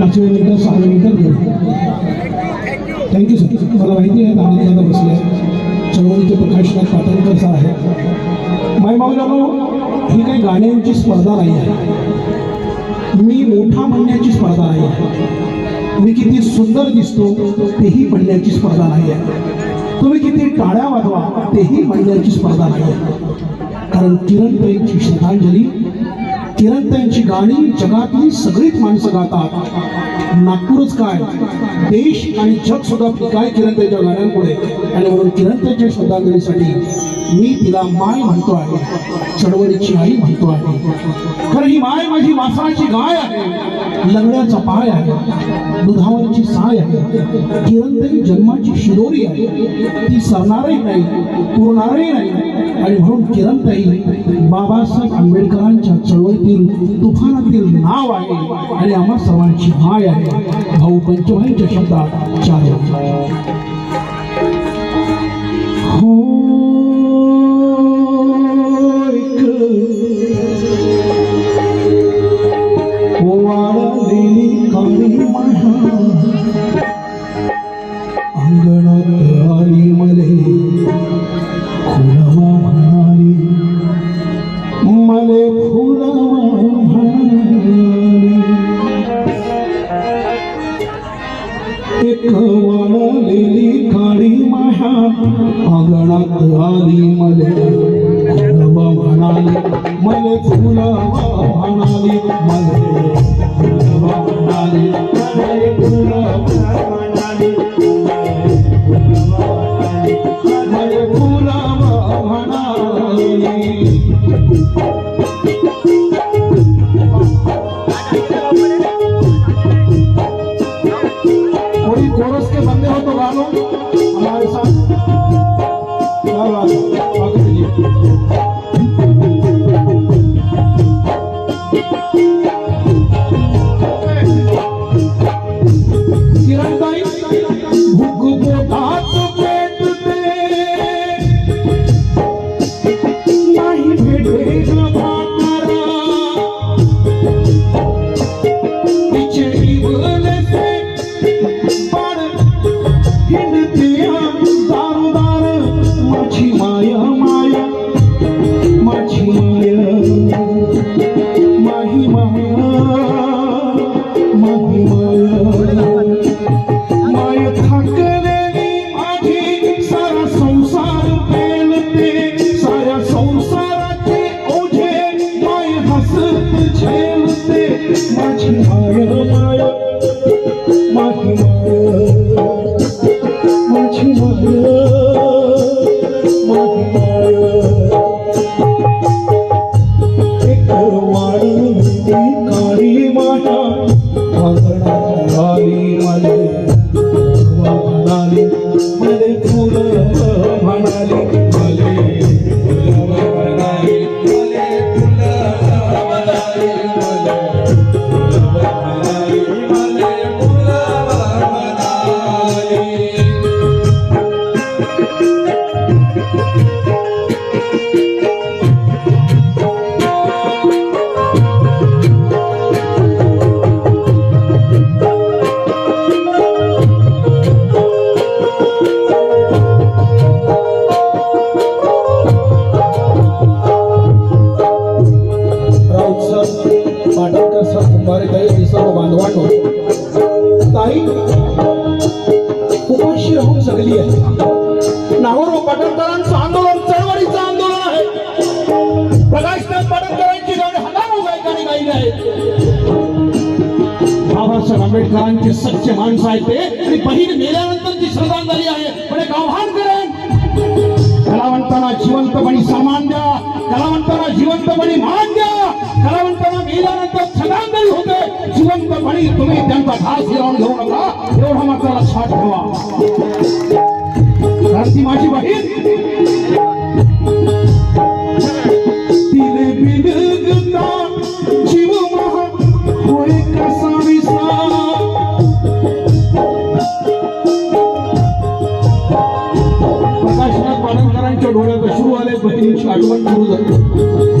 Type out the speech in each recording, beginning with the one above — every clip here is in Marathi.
पाचशे मीटर सहा मीटर थँक्यू सर मला माहिती आहे आनंदाला बसले चळवळीचे प्रकाशनाथ पाटणकर सर आहे माय माऊलानो ही काही गाण्यांची स्पर्धा नाही आहे. मी मोठा म्हणण्याची स्पर्धा नाही आहे. मी किती सुंदर दिसतो तेही म्हणण्याची स्पर्धा नाही आहे. तुम्ही किती टाळ्या वाजवा तेही म्हणण्याची स्पर्धा नाही आहे. कारण किरणताईंची श्रद्धांजली किरणताईंची गाणी जगातली सगळीच माणसं गातात. नागपूरच काय? देश आणि जग सुद्धा फिकाय किरणताईच्या गाण्यांपुढे. आणि म्हणून किरणताईच्या श्रद्धांजलीसाठी मी तिला माय म्हणतो आहे चळवळीची आई म्हणतो आहे. कारण ही माय माझी वासराची गाय आहे लंगड्याचा पाय आहे दुधावरची साय आहे किरणताई जन्माची शिदोरी आहे. ती सरणारही नाही पुरणारही नाही. आणि म्हणून किरणताई बाबासाहेब आंबेडकरांच्या चळवळीतील तुफानातील नाव आहे आणि आम्हा सर्वांची माय आहे भाऊ पंचभाईंच्या शब्दात चार वाक्य. हो. अंगणात आली मले फुलवा म्हणाली मले फुलवा म्हणाली मले फुलवा म्हणाली मले फुलवा म्हणाली मले फुलवा म्हणाली कोई कोरस के बंदे हो तो गा लो हमारे साथ sempre राहून आहे. नागोर पाटणकरांचं आंदोलन चळवळीचं आंदोलन आहे. प्रकाशनाथ पाटणकरांची गाणी हजारो गायकांनी गायली आहे बाबासाहेब आंबेडकरांचे सच्चे माणसं आहेत ते. आणि बहीण मेल्यानंतरची श्रद्धांजली आहे. पण एक आव्हान करेन. कलावंतांना जिवंतपणी सन्मान द्या. कलावंतांना जिवंतपणी मान द्या. कलावंतांना मेल्यानंतर श्रद्धांजली होते. जिवंतपणी तुम्ही त्यांचा घास गिरवून घेऊ नका. एवढा मात्र लक्षात ठेवा. कारण ती माझी बहीण तिने बिलगता जीव महा होय कसा प्रकाशनाथ डोळ्यात सुरू आले बहिणीची आठवण सुरू झाली.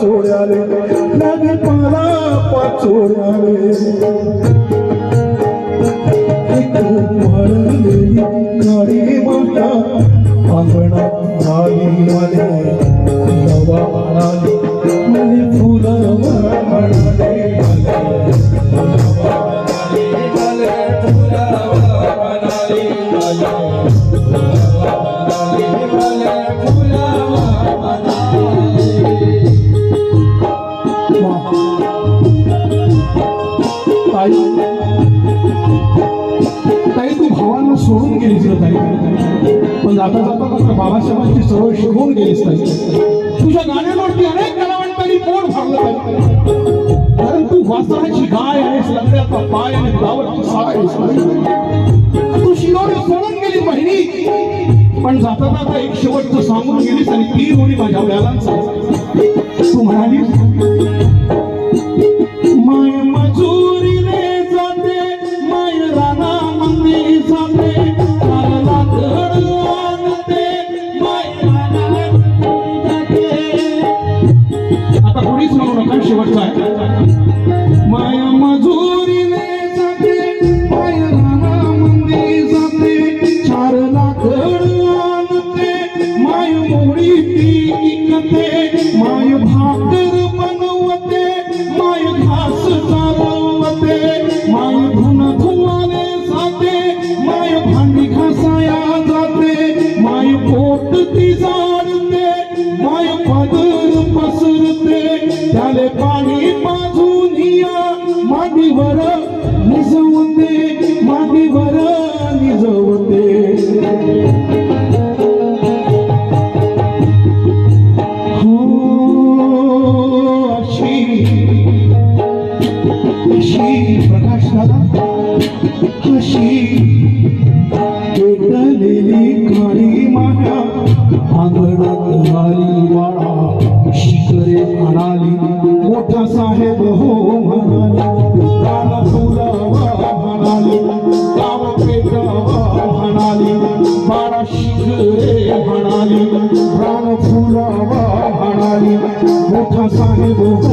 पाचोड्याले लागे पाला पाचोड्याले एक काळी माता अंगणात आली मले ताई ताई तू भावांना सोडून गेलीस ना ताई. पण जाता जाता मात्र बाबासाहेबांची सवय शिकवून गेलीस ताई. तुझ्या गाण्यांवरती अनेक कलावंतांनी पोट भरलं ताई. कारण तू वासराची गाय आहेस लग्नाचा पाय आणि गावाची साय आहेस तू शिरोडे सोडून गेली बहिणी. पण जाता जाता एक शेवटचं सांगून गेलीस आणि ती होणी माझ्या वेळाला तू म्हणालीस माय भांडी घासाया जाते. माय पोट ती जाणते आंगणात वाळा शिकरे म्हणाली मोठा साहेब हो म्हणाली कान फुलावा म्हणाली गाव पेटावा म्हणाली बाळा शिकरे म्हणाली रान फुलावा म्हणाली मोठा साहेब हो